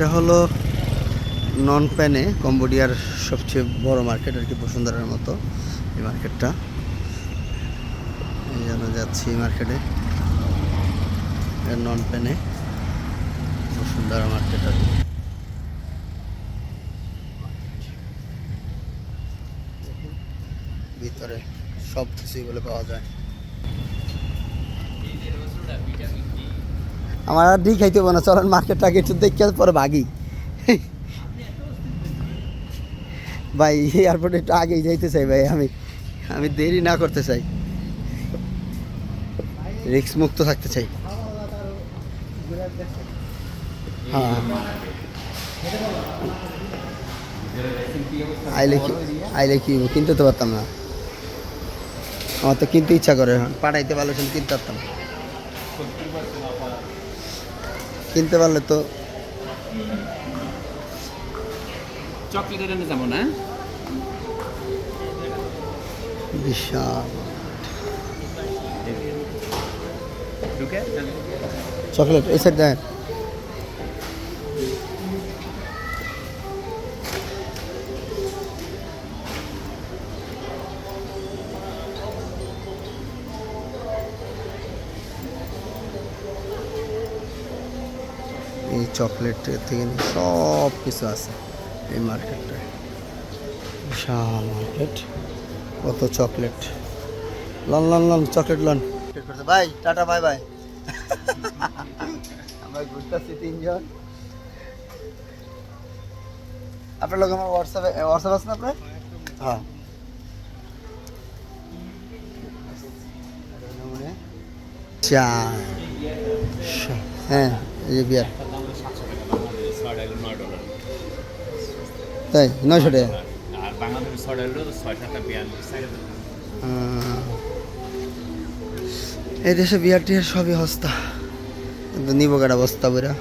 এটা হলো নন প্যানে কম্বোডিয়ার সবচেয়ে বড় মার্কেট আর কি বসুন্ধরার মতো এই মার্কেটটা এই জন্য যাচ্ছি মার্কেটে নন প্যানে বসুন্ধরা মার্কেট আর ভিতরে সব কিছুই বলে পাওয়া যায়। আমার আর ডি খাইতে হবে না, চলেন মার্কেটটাকে একটু দেখে পরে ভাগি। ভাই এয়ারপোর্টে একটু আগেই যাইতে চাই ভাই, আমি আমি দেরি না করতে চাই। রিক্স মুক্ত থাকতে চাই। হ্যাঁ। আইলে কি আইলে কি, কিনতে তো পারতাম না। আমার তো কিনতে ইচ্ছা করে পাঠাইতে পারলে কিনতে পারতাম। কিনতে পারলে তো। চকলেটের এনে যাব না বিশাল। চকলেট এই সাইড দেন। এই চকলেট থেকে সব কিছু আছে এই মার্কেটটায় বিশাল মার্কেট কত চকলেট লন লন লন চকলেট লন। ভাই টাটা বাই বাই আমরা ঘুরতেছি তিনজন। আপনার লোক আমার হোয়াটসঅ্যাপে হোয়াটসঅ্যাপ আছে না আপনার? হ্যাঁ। চা। হ্যাঁ এই যে বিয়ার তাই? নয়শো টাকা? আর বাংলাদেশের ছড়া হলো ছয় সাতটা বিয়াল্লিশ আহ, এই দেশে বিয়ার টিয়ার সবই হস্তা। কিন্তু নিব কেটা বস্তা বইরা?